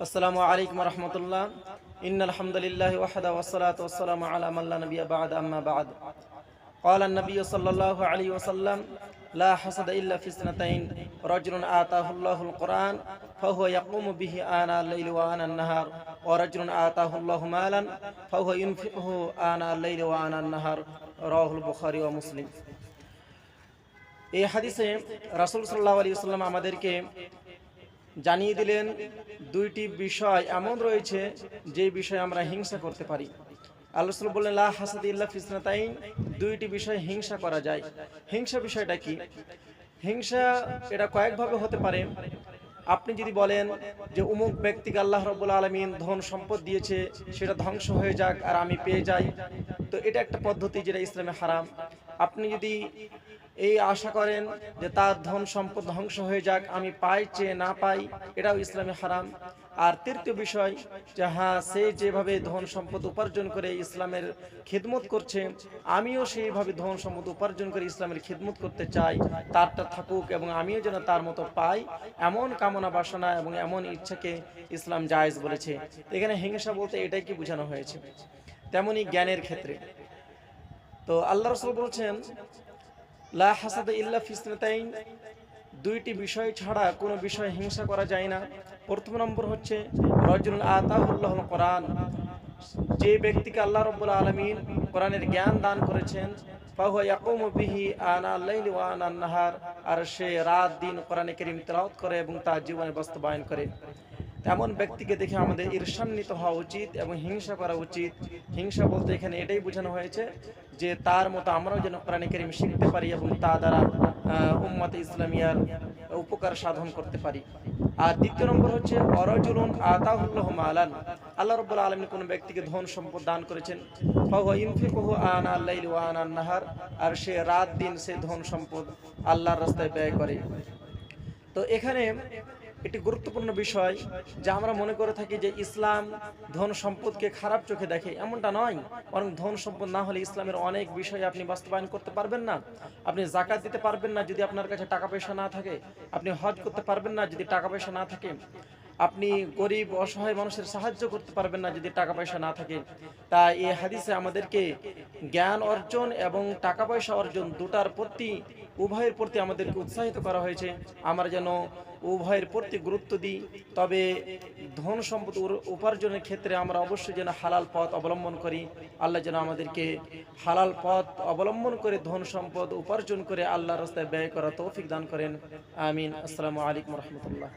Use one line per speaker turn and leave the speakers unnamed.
আসসালামু আলাইকুম রহমতুল্লাহ ইন আলহামদুলিল্লাহ ওয়াহদা ওয়াসসালাতু ওয়াসসালামু আলা মান লা নাবিয়্যা বা'দ আম্মা বা'দ قال النبي صلى الله عليه وسلم لا حسد إلا في سنتين رجل آتاه الله القرآن فهو يقوم به آناء الليل وآناء النهار ورجل آتاه الله مالا فهو ينفقه آناء الليل وآناء النهار رواه البخاري ومسلم এই হাদিসে রাসূল সাল্লাল্লাহু আলাইহি ওয়াসাল্লাম আমাদেরকে জানিয়ে দিলেন, দুইটি বিষয় এমন রয়েছে যে বিষয়ে আমরা হিংসা করতে পারি। আল্লাহ বললেন, লা হাসাদ ইল্লা ফিসনাতাইন দুইটি বিষয় হিংসা করা যায়। হিংসা বিষয়টা কি? হিংসা এটা কয়েকভাবে হতে পারে। আপনি যদি বলেন যে উমুক ব্যক্তিকে আল্লাহ রব্বুল আলমিন ধন সম্পদ দিয়েছে, সেটা ধ্বংস হয়ে যাক আর আমি পেয়ে যাই, তো এটা একটা পদ্ধতি যেটা ইসলামে হারাম। আপনি যদি এই আশা করেন যে তার ধন সম্পদ ধ্বংস হয়ে যাক, আমি পাই চেয়ে না পাই, এটাও ইসলামে হারাম। আর তৃতীয় বিষয়, যে হ্যাঁ সে যেভাবে ধন সম্পদ উপার্জন করে ইসলামের খিদমত করছে, আমিও সেইভাবে ধন সম্পদ উপার্জন করে ইসলামের খিদমত করতে চাই, তারটা থাকুক এবং আমিও যেন তার মতো পাই, এমন কামনা বাসনা এবং এমন ইচ্ছাকে ইসলাম জায়েজ বলেছে। এখানে হিংসা বলতে এটাই কি বোঝানো হয়েছে? তেমনি জ্ঞানের ক্ষেত্রে। তো আল্লাহ রসুল বলছেন লা হাসাদ ইল্লা দুইটি বিষয় ছাড়া কোনো বিষয় হিংসা করা যায় না। প্রথম নম্বর হচ্ছে রজুল আতাহুল্লাহ কোরআন। যে ব্যক্তিকে আল্লাহ রব্বুল আলমিন কোরআনের জ্ঞান দান করেছেন আর সে রাত দিন কোরআনে কারীম তেলাওয়াত করে এবং তার জীবনে বাস্তবায়ন করে। এমন ব্যক্তিকে দেখে আমাদের ঈর্ষান্বিত হওয়া উচিত এবং হিংসা করা উচিত। হিংসা বলতে এখানে এটাই বোঝানো হয়েছে যে তার মতো আমরাও যেন কোরআনে শিখতে পারি এবং তা দ্বারা উম্মাতে ইসলামিয়ার উপকার সাধন করতে পারি। আর দ্বিতীয় নম্বর হচ্ছে, অরজুলুন আতাহুল্লাহ মালান। আল্লাহ রব্বুল আলমী কোনো ব্যক্তিকে ধন সম্পদ দান করেছেন। আনা ওয়া আনা নাহার। আর সে রাত দিন সে ধন সম্পদ আল্লাহর রাস্তায় ব্যয় করে। তো এখানে একটি গুরুত্বপূর্ণ বিষয় যা আমরা মনে করে থাকি যে ইসলাম ধন সম্পদকে খারাপ চোখে দেখে। এমনটা নয়, বরং ধন সম্পদ না হলে ইসলামের অনেক বিষয় আপনি বাস্তবায়ন করতে পারবেন না। আপনি জাকাত দিতে পারবেন না যদি আপনার কাছে টাকা পয়সা না থাকে। আপনি হজ করতে পারবেন না যদি টাকা পয়সা না থাকে। আপনি গরিব, অসহায় মানুষের সাহায্য করতে পারবেন না যদি টাকা পয়সা না থাকে। তাই এই হাদিসে আমাদেরকে জ্ঞান অর্জন এবং টাকা পয়সা অর্জন দুটার প্রতি, উভয়ের প্রতি আমাদেরকে উৎসাহিত করা হয়েছে। আমরা যেন উভয়ের প্রতি গুরুত্ব দিই, তবে ধন সম্পদ উপার্জনের ক্ষেত্রে আমরা অবশ্যই যেন হালাল পথ অবলম্বন করি। আল্লাহ যেন আমাদেরকে হালাল পথ অবলম্বন করে ধন সম্পদ উপার্জন করে আল্লাহ রাস্তায় ব্যয় করা তৌফিক দান করেন। আমিন। আসসালামু আলাইকুম রহমতুল্লাহ।